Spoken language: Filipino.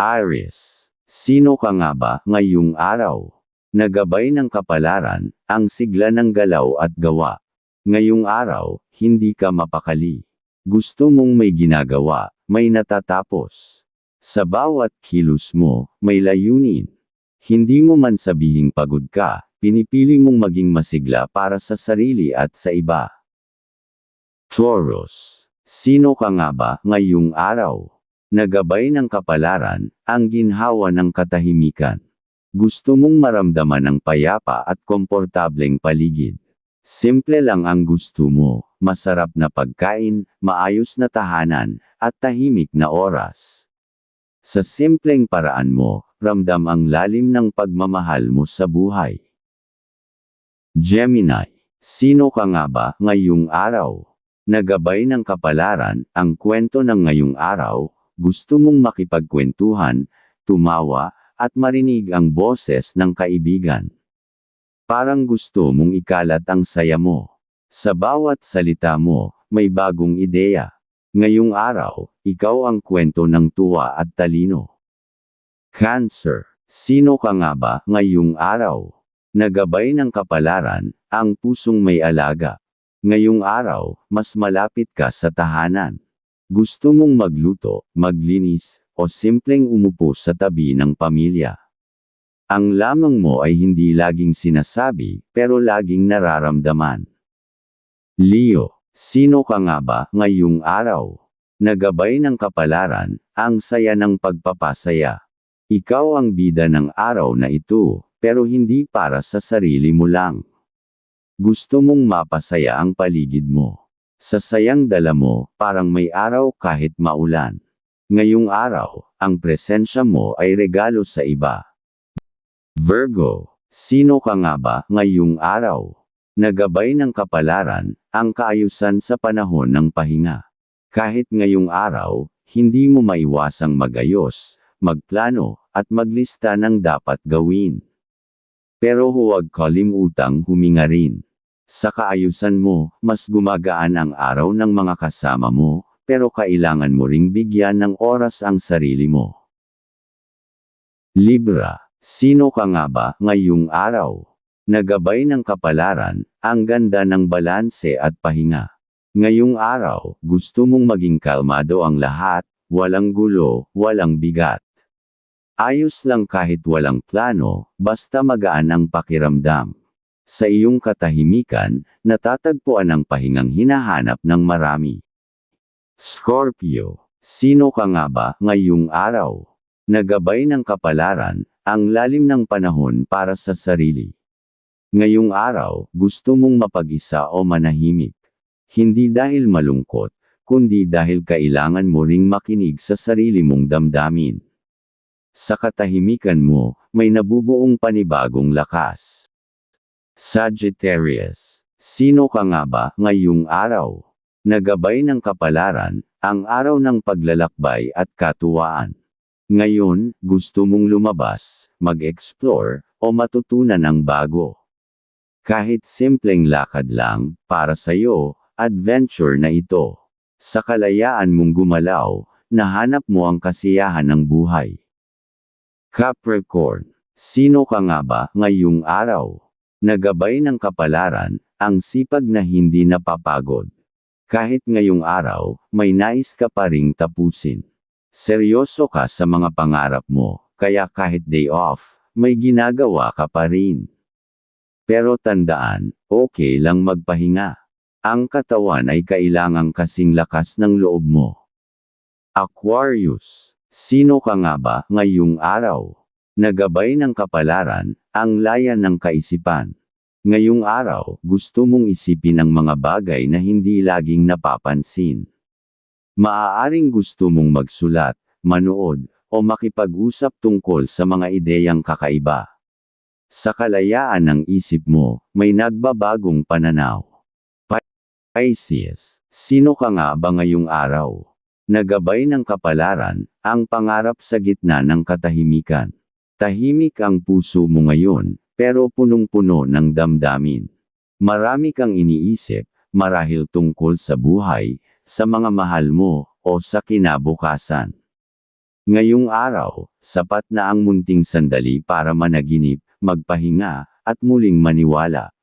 Aries, sino ka nga ba ngayong araw? Nagabay ng kapalaran, ang sigla ng galaw at gawa. Ngayong araw, hindi ka mapakali. Gusto mong may ginagawa, may natatapos. Sa bawat kilos mo, may layunin. Hindi mo man sabihing pagod ka, pinipili mong maging masigla para sa sarili at sa iba. Taurus, sino ka nga ba ngayong araw? Nagabay ng kapalaran, ang ginhawa ng katahimikan. Gusto mong maramdaman ang payapa at komportableng paligid. Simple lang ang gusto mo, masarap na pagkain, maayos na tahanan, at tahimik na oras. Sa simpleng paraan mo, ramdam ang lalim ng pagmamahal mo sa buhay. Gemini, sino ka nga ba ngayong araw? Nagabay ng kapalaran, ang kwento ng ngayong araw, gusto mong makipagkwentuhan, tumawa, at marinig ang boses ng kaibigan. Parang gusto mong ikalat ang saya mo. Sa bawat salita mo, may bagong ideya. Ngayong araw, ikaw ang kwento ng tuwa at talino. Cancer, sino ka nga ba ngayong araw? Nagabay ng kapalaran, ang pusong may alaga. Ngayong araw, mas malapit ka sa tahanan. Gusto mong magluto, maglinis, o simpleng umupo sa tabi ng pamilya. Ang lamang mo ay hindi laging sinasabi, pero laging nararamdaman. Leo, Sino ka nga ba ngayong araw? Nagabay ng kapalaran, ang saya ng pagpapasaya. Ikaw ang bida ng araw na ito, pero hindi para sa sarili mo lang. Gusto mong mapasaya ang paligid mo. Sa sayang dala mo, parang may araw kahit maulan. Ngayong araw, ang presensya mo ay regalo sa iba. Virgo, sino ka nga ba ngayong araw? Nagabay ng kapalaran, ang kaayusan sa panahon ng pahinga. Kahit ngayong araw, hindi mo maiwasang magayos, magplano, at maglista ng dapat gawin. Pero huwag kalimutang huminga rin. Sa kaayusan mo, mas gumagaan ang araw ng mga kasama mo, pero kailangan mo ring bigyan ng oras ang sarili mo. Libra, sino ka nga ba ngayong araw? Nagabay ng kapalaran, ang ganda ng balanse at pahinga. Ngayong araw, gusto mong maging kalmado ang lahat, walang gulo, walang bigat. Ayos lang kahit walang plano, basta magaan ang pakiramdam. Sa iyong katahimikan, natatagpuan ang pahingang hinahanap ng marami. Scorpio, sino ka nga ba ngayong araw? Nagabay ng kapalaran, ang lalim ng panahon para sa sarili. Ngayong araw, gusto mong mapag-isa o manahimik. Hindi dahil malungkot, kundi dahil kailangan mo ring makinig sa sarili mong damdamin. Sa katahimikan mo, may nabubuong panibagong lakas. Sagittarius, sino ka nga ba ngayong araw? Nagabay ng kapalaran, ang araw ng paglalakbay at katuwaan. Ngayon, gusto mong lumabas, mag-explore, o matutunan ng bago. Kahit simpleng lakad lang, para sa'yo, adventure na ito. Sa kalayaan mong gumalaw, nahanap mo ang kasiyahan ng buhay. Capricorn, sino ka nga ba ngayong araw? Nagabay ng kapalaran, ang sipag na hindi napapagod. Kahit ngayong araw, may nais ka pa ring tapusin. Seryoso ka sa mga pangarap mo, kaya kahit day off, may ginagawa ka pa rin. Pero tandaan, okay lang magpahinga. Ang katawan ay kailangang kasing lakas ng loob mo. Aquarius, sino ka nga ba ngayong araw? Nagabay ng kapalaran, ang layan ng kaisipan. Ngayong araw, gusto mong isipin ang mga bagay na hindi laging napapansin. Maaaring gusto mong magsulat, manood, o makipag-usap tungkol sa mga ideyang kakaiba. Sa kalayaan ng isip mo, may nagbabagong pananaw. Pisces, sino ka nga ba ngayong araw? Nagabay ng kapalaran, ang pangarap sa gitna ng katahimikan. Tahimik ang puso mo ngayon, pero punong-puno ng damdamin. Marami kang iniisip, marahil tungkol sa buhay, sa mga mahal mo, o sa kinabukasan. Ngayong araw, sapat na ang munting sandali para managinip, magpahinga, at muling maniwala.